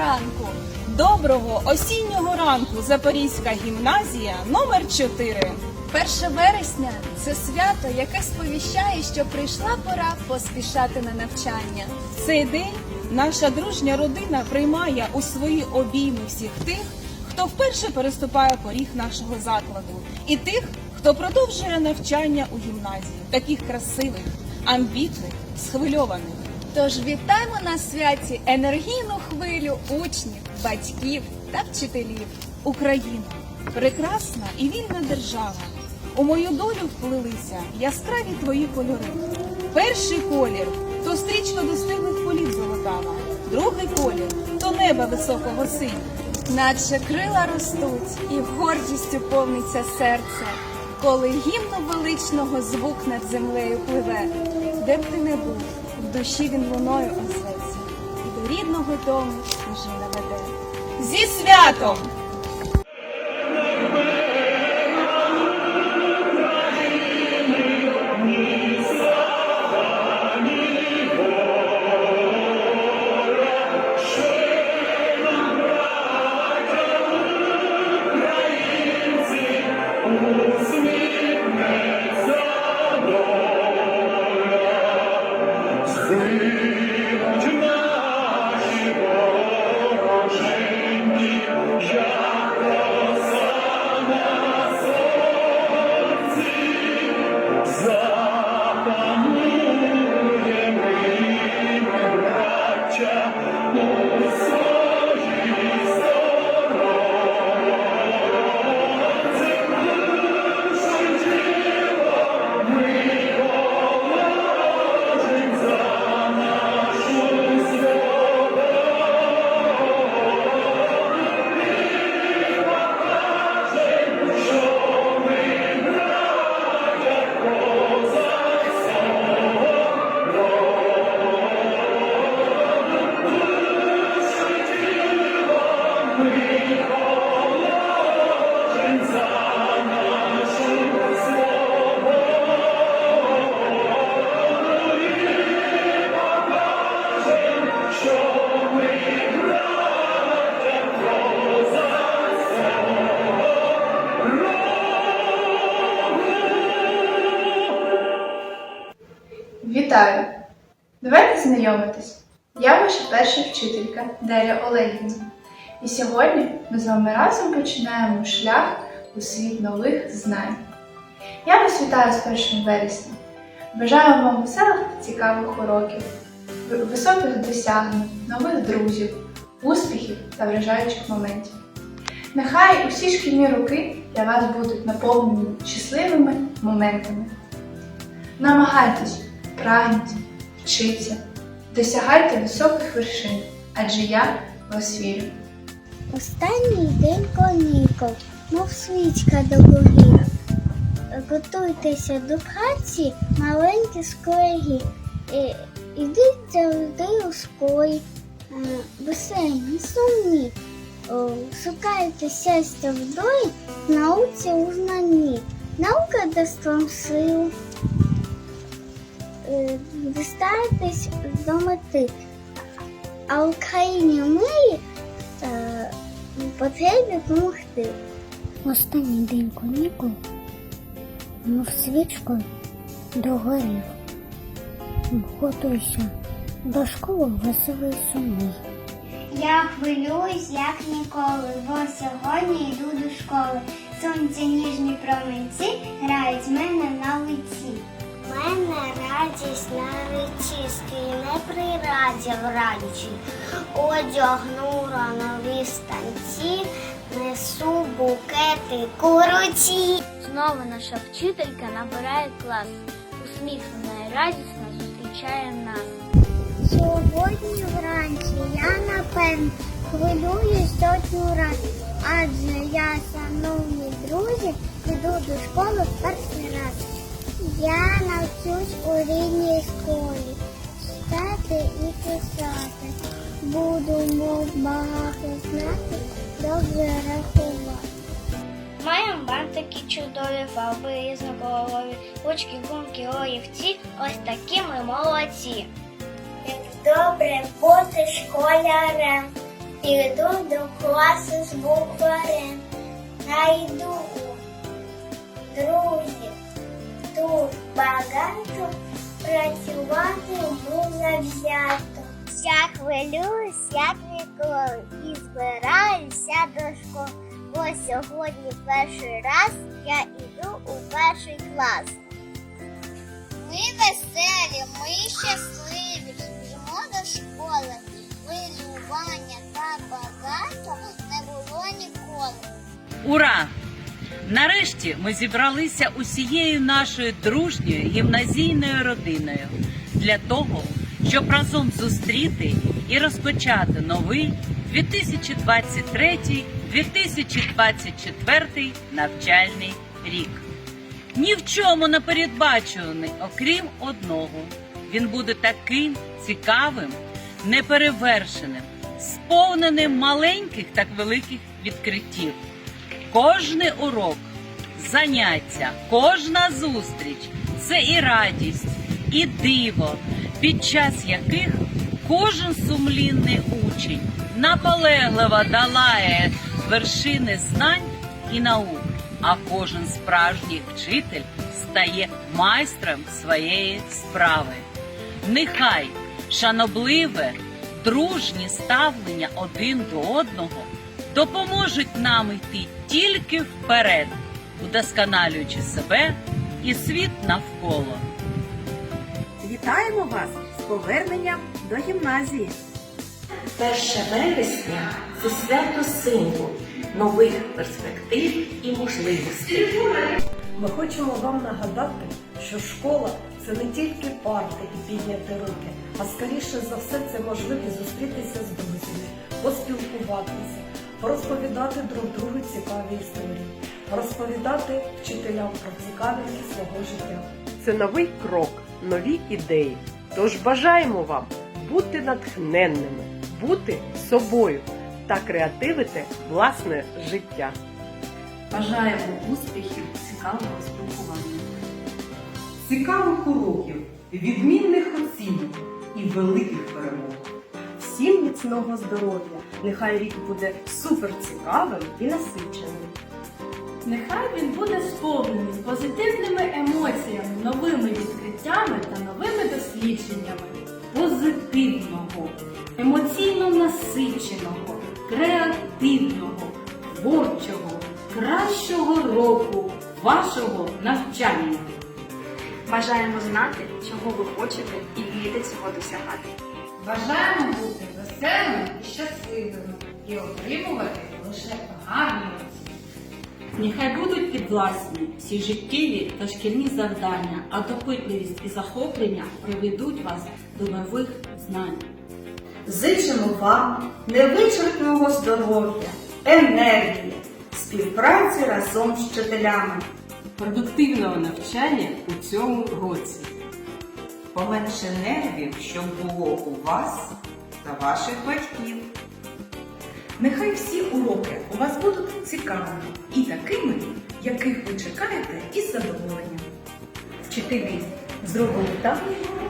ранку! Доброго осіннього ранку Запорізька гімназія номер 4 1 вересня це свято, яке сповіщає, що прийшла пора поспішати на навчання. В цей день наша дружня родина приймає у свої обійми всіх тих, хто вперше переступає поріг нашого закладу, і тих, хто продовжує навчання у гімназії, таких красивих, амбітних, схвильованих. Тож вітаємо на святі енергійну хвилю учнів, батьків та вчителів. Україна прекрасна і вільна держава. У мою долю вплилися яскраві твої кольори. Перший колір то стрічка достиглих полів золотава, другий колір то неба високого синього. Наче крила ростуть, і гордістю повниться серце, коли гімну величного звук над землею пливе, де б ти не був, в душі він луною озветься, і до рідного дому стежина веде. Зі святом! Вітаю! Давайте знайомитись. Я ваша перша вчителька Дар'я Олегівна. І сьогодні ми з вами разом починаємо шлях у світ нових знань. Я вас вітаю з 1 вересня. Бажаю вам веселих та цікавих уроків, високих досягнень, нових друзів, успіхів та вражаючих моментів. Нехай усі шкільні роки для вас будуть наповнені щасливими моментами. Намагайтесь, прагніть, вчіться, досягайте високих вершин, адже я вас вірю. Останній день канікул, мов свічка до богів. Готуйтеся до праці, маленькі скорегі. Е, Ідіть завжди у школі, е, веселі, сумні. Шукайте щастя в науці у знанні. Наука дасть вам силу. Е, Ви старайтесь до мети. А Україні мирі е, потрібно допомогти. Останній день канікул, мов свічкою догорів. Готуйся до школи веселий сумний. Я хвилююсь, як ніколи, бо сьогодні йду до школи. Сонце ніжні променці грають мене на лиці. Мене радість на речі, не при раді вранці. Одягнула нові станці, несу букети куруці. Знову наша вчителька набирає клас. Усміхнена і радісно зустрічає нас. Сьогодні вранці я напевно хвилююсь сотню раз, адже я, шановні друзі, піду до школи в перший раз. Я навчусь у рідній школі, читати і писати. Буду мов багато знати, добре рахувати. Маємо бантики чудові, фарби різнокольорові, ручки, гумки, олівці, ось такі ми молодці. Як добре бути школярем, Піду до класу з букварем. Найду друзів. Тут багато працювати завзято. Я хвилююсь, як ніколи, і збираюся до школи. Бо сьогодні перший раз я йду у перший клас. Ми веселі, ми щасливі, йдемо до школи. Хвилювання так багато не було ніколи. Ура! Нарешті ми зібралися усією нашою дружньою гімназійною родиною для того, щоб разом зустріти і розпочати новий 2023-2024 навчальний рік. Ні в чому не передбачуваний, окрім одного. Він буде таким цікавим, неперевершеним, сповненим маленьких та великих відкриттів. Кожний урок, заняття, кожна зустріч це і радість, і диво, під час яких кожен сумлінний учень наполегливо долає вершини знань і наук, а кожен справжній вчитель стає майстром своєї справи. Нехай шанобливе, дружні ставлення один до одного допоможуть нам йти тільки вперед, удосконалюючи себе і світ навколо. Вітаємо вас з поверненням до гімназії. 1 вересня це свято символ нових перспектив і можливостей. Ми хочемо вам нагадати, що школа це не тільки парти і підняти руки, а скоріше за все це можливість зустрітися з друзями, поспілкуватися, розповідати друг другу цікаві історії, розповідати вчителям про цікавість свого життя. Це новий крок, нові ідеї. Тож бажаємо вам бути натхненними, бути собою та креативити власне життя. Бажаємо успіхів, цікавого спілкування. цікавих уроків, відмінних оцінок і великих перемог. Всім міцного здоров'я! Нехай рік буде супер цікавим і насиченим. Нехай він буде сповнений позитивними емоціями, новими відкриттями та новими дослідженнями. Позитивного, емоційно насиченого, креативного, творчого, кращого року вашого навчання. Бажаємо знати, чого ви хочете і вміти цього досягати. Бажаємо бути веселими і щасливими і отримувати лише гарні оцінки. Нехай будуть підвласні всі життєві та шкільні завдання, а допитливість і захоплення приведуть вас до нових знань. Зичимо вам невичерпного здоров'я, енергії, співпраці разом з вчителями. Продуктивного навчання у цьому році. Поменше нервів, щоб було у вас та ваших батьків. Нехай всі уроки у вас будуть цікавими і такими, яких ви чекаєте із задоволенням. Вчителі, зробили так,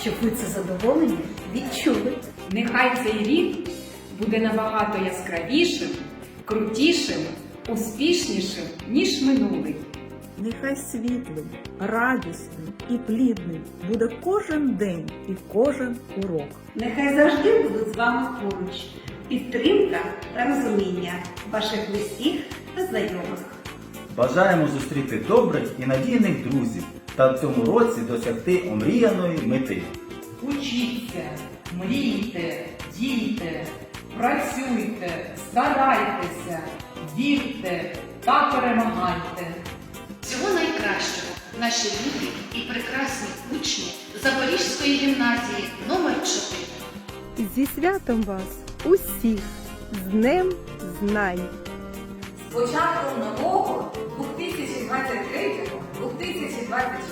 щоб ви це задоволення відчули. Нехай цей рік буде набагато яскравішим, крутішим, успішнішим, ніж минулий. Нехай світлим, радісним і плідним буде кожен день і кожен урок. Нехай завжди будуть з вами поруч. Підтримка та розуміння ваших близьких та знайомих. Бажаємо зустріти добрих і надійних друзів та в цьому році досягти омріяної мети. Учіться, мрійте, дійте, працюйте, старайтеся, вірте та перемагайте. Наші любі і прекрасні учні Запорізької гімназії номер 4 Зі святом вас усіх з Днем Знань! З початком нового 2023-2024 навчального року